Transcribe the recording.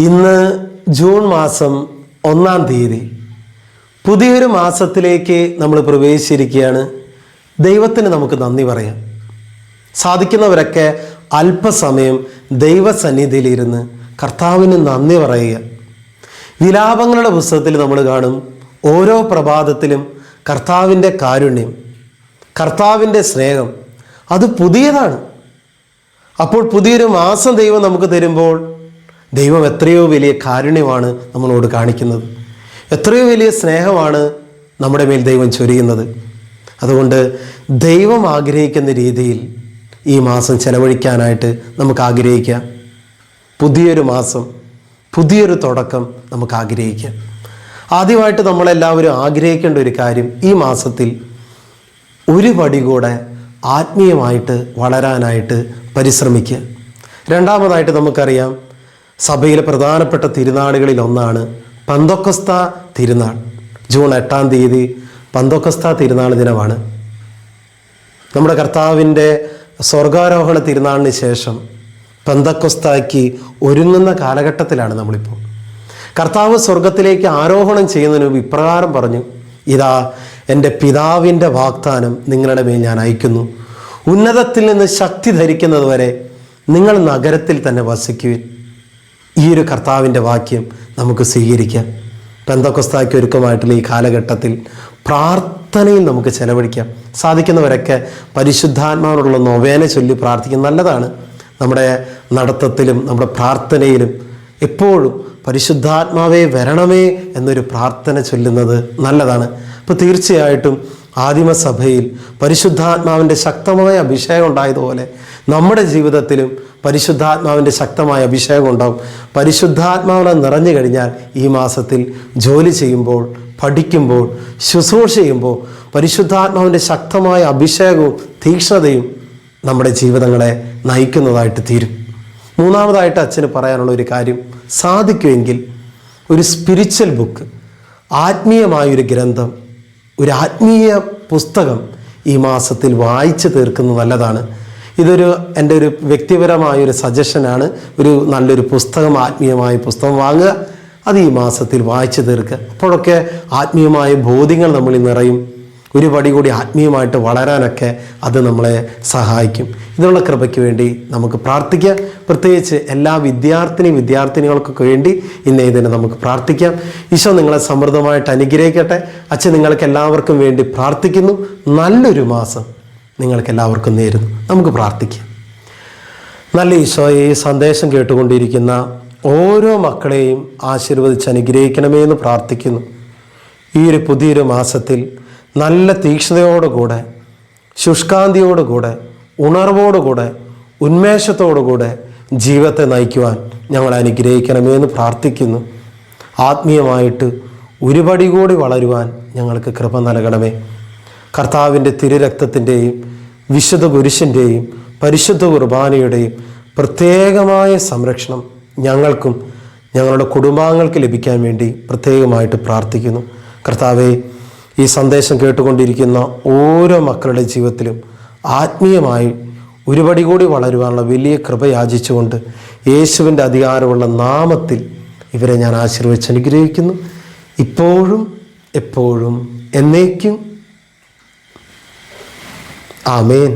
ഇന്ന് ജൂൺ മാസം ഒന്നാം തീയതി. പുതിയൊരു മാസത്തിലേക്ക് നമ്മൾ പ്രവേശിച്ചിരിക്കുകയാണ്. ദൈവത്തിന് നമുക്ക് നന്ദി പറയാം. സാധിക്കുന്നവരൊക്കെ അല്പസമയം ദൈവസന്നിധിയിലിരുന്ന് കർത്താവിന് നന്ദി പറയുക. വിലാപങ്ങളുടെ പുസ്തകത്തിൽ നമ്മൾ കാണും ഓരോ പ്രഭാതത്തിലും കർത്താവിന്റെ കാരുണ്യം കർത്താവിന്റെ സ്നേഹം. അത് പുതിയതാണ്. അപ്പോൾ പുതിയൊരു മാസം ദൈവം നമുക്ക് തരുമ്പോൾ ദൈവം എത്രയോ വലിയ കാരുണ്യമാണ് നമ്മളോട് കാണിക്കുന്നത്. എത്രയോ വലിയ സ്നേഹമാണ് നമ്മുടെ മേൽ ദൈവം ചൊരിയുന്നത്. അതുകൊണ്ട് ദൈവം ആഗ്രഹിക്കുന്ന രീതിയിൽ ഈ മാസം ചെലവഴിക്കാനായിട്ട് നമുക്ക് ആഗ്രഹിക്കാം. പുതിയൊരു മാസം പുതിയൊരു തുടക്കം നമുക്ക് ആഗ്രഹിക്കാം. ആദ്യമായിട്ട് നമ്മളെല്ലാവരും ആഗ്രഹിക്കേണ്ട ഒരു കാര്യം ഈ മാസത്തിൽ ഒരു പടി കൂടെ ആത്മീയമായിട്ട് വളരാനായിട്ട് പരിശ്രമിക്കുക. രണ്ടാമതായിട്ട് നമുക്കറിയാം സഭയിലെ പ്രധാനപ്പെട്ട തിരുനാളുകളിൽ ഒന്നാണ് പന്തൊക്കസ്ത തിരുനാൾ. ജൂൺ എട്ടാം തീയതി പന്തൊക്കസ്ത തിരുനാൾ ദിനമാണ്. നമ്മുടെ കർത്താവിന്റെ സ്വർഗാരോഹണ തിരുനാളിന് ശേഷം പന്തക്കൊസ്താക്കി ഒരുങ്ങുന്ന കാലഘട്ടത്തിലാണ് നമ്മളിപ്പോൾ. കർത്താവ് സ്വർഗത്തിലേക്ക് ആരോഹണം ചെയ്യുന്നതിന് ഇപ്രകാരം പറഞ്ഞു ഇതാ എന്റെ പിതാവിന്റെ വാഗ്ദാനം നിങ്ങളുടെ മേൽ ഞാൻ അയക്കുന്നു ഉന്നതത്തിൽ നിന്ന് ശക്തി ധരിക്കുന്നതുവരെ നിങ്ങൾ നഗരത്തിൽ തന്നെ വസിക്കുവിൻ. ഈ ഒരു കർത്താവിന്റെ വാക്യം നമുക്ക് സ്വീകരിക്കാം. പെന്തക്കൊസ്താക്കി ഒരുക്കമായിട്ടുള്ള ഈ കാലഘട്ടത്തിൽ പ്രാർത്ഥനയിൽ നമുക്ക് ചെലവഴിക്കാം. സാധിക്കുന്നവരൊക്കെ പരിശുദ്ധാത്മാവിനുള്ള നൊവേന ചൊല്ലി പ്രാർത്ഥിക്കും നല്ലതാണ്. നമ്മുടെ നടത്തത്തിലും നമ്മുടെ പ്രാർത്ഥനയിലും എപ്പോഴും പരിശുദ്ധാത്മാവേ വരണമേ എന്നൊരു പ്രാർത്ഥന ചൊല്ലുന്നത് നല്ലതാണ്. അപ്പോൾ തീർച്ചയായിട്ടും ആദിമസഭയിൽ പരിശുദ്ധാത്മാവിന്റെ ശക്തമായ അഭിഷേകം ഉണ്ടായതുപോലെ നമ്മുടെ ജീവിതത്തിലും പരിശുദ്ധാത്മാവിന്റെ ശക്തമായ അഭിഷേകം ഉണ്ടാവും. പരിശുദ്ധാത്മാവിനെ നിറഞ്ഞു കഴിഞ്ഞാൽ ഈ മാസത്തിൽ ജോലി ചെയ്യുമ്പോൾ പഠിക്കുമ്പോൾ ശുശ്രൂഷ ചെയ്യുമ്പോൾ പരിശുദ്ധാത്മാവിന്റെ ശക്തമായ അഭിഷേകവും തീക്ഷ്ണതയും നമ്മുടെ ജീവിതങ്ങളെ നയിക്കുന്നതായിട്ട് തീരും. മൂന്നാമതായിട്ട് അച്ഛന് പറയാനുള്ള ഒരു കാര്യം സാധിക്കുമെങ്കിൽ ഒരു സ്പിരിച്വൽ ബുക്ക് ആത്മീയമായൊരു ഗ്രന്ഥം ഒരു ആത്മീയ പുസ്തകം ഈ മാസത്തിൽ വായിച്ചു തീർക്കുന്നത് നല്ലതാണ്. ഇതൊരു എന്റെ ഒരു വ്യക്തിപരമായ ഒരു സജഷനാണ്. ഒരു നല്ലൊരു പുസ്തകം ആത്മീയമായ പുസ്തകം വാങ്ങുക. അത് ഈ മാസത്തിൽ വായിച്ചു തീർക്കുക. അപ്പോഴൊക്കെ ആത്മീയമായ ബോധ്യങ്ങൾ നമ്മളിൽ നിറയും. ഒരു പടി കൂടി ആത്മീയമായിട്ട് വളരാനൊക്കെ അത് നമ്മളെ സഹായിക്കും. ഇതിനുള്ള കൃപയ്ക്ക് വേണ്ടി നമുക്ക് പ്രാർത്ഥിക്കാം. പ്രത്യേകിച്ച് എല്ലാ വിദ്യാർത്ഥിനി വിദ്യാർത്ഥിനികൾക്കൊക്കെ വേണ്ടി ഇന്ന് ഇതിനെ നമുക്ക് പ്രാർത്ഥിക്കാം. ഈശോ നിങ്ങളെ സമൃദ്ധമായിട്ട് അനുഗ്രഹിക്കട്ടെ. അച്ഛൻ നിങ്ങൾക്ക് എല്ലാവർക്കും വേണ്ടി പ്രാർത്ഥിക്കുന്നു. നല്ലൊരു മാസം. നിങ്ങൾക്ക് എല്ലാവർക്കും നേരുന്നു. നമുക്ക് പ്രാർത്ഥിക്കാം. നല്ല ഈശോയെ ഈ സന്ദേശം കേട്ടുകൊണ്ടിരിക്കുന്ന ഓരോ മക്കളെയും ആശീർവദിച്ച് അനുഗ്രഹിക്കണമേ എന്ന് പ്രാർത്ഥിക്കുന്നു. ഈ ഒരു പുതിയൊരു മാസത്തിൽ നല്ല തീക്ഷ്ണതയോടുകൂടെ ശുഷ്കാന്തിയോടുകൂടെ ഉണർവോടുകൂടെ ഉന്മേഷത്തോടുകൂടെ ജീവിതത്തെ നയിക്കുവാൻ ഞങ്ങൾ അനുഗ്രഹിക്കണമേ എന്ന് പ്രാർത്ഥിക്കുന്നു. ആത്മീയമായിട്ട് ഒരുപടി കൂടി വളരുവാൻ ഞങ്ങൾക്ക് കൃപ നൽകണമേ. കർത്താവിന്റെ തിരുരക്തത്തിന്റെയും വിശുദ്ധ കുരിശിന്റെയും പരിശുദ്ധ കുർബാനയുടെയും പ്രത്യേകമായ സംരക്ഷണം ഞങ്ങൾക്കും ഞങ്ങളുടെ കുടുംബാംഗങ്ങൾക്ക് ലഭിക്കാൻ വേണ്ടി പ്രത്യേകമായിട്ട് പ്രാർത്ഥിക്കുന്നു. കർത്താവെ ഈ സന്ദേശം കേട്ടുകൊണ്ടിരിക്കുന്ന ഓരോ മക്കളുടെ ജീവിതത്തിലും ആത്മീയമായി ഒരുപടി കൂടി വളരുവാനുള്ള വലിയ കൃപ യാചിച്ചുകൊണ്ട് യേശുവിന്റെ അധികാരമുള്ള നാമത്തിൽ ഇവരെ ഞാൻ ആശീർവദിച്ച് അനുഗ്രഹിക്കുന്നു. ഇപ്പോഴും എപ്പോഴും എന്നേക്കും ആമേൻ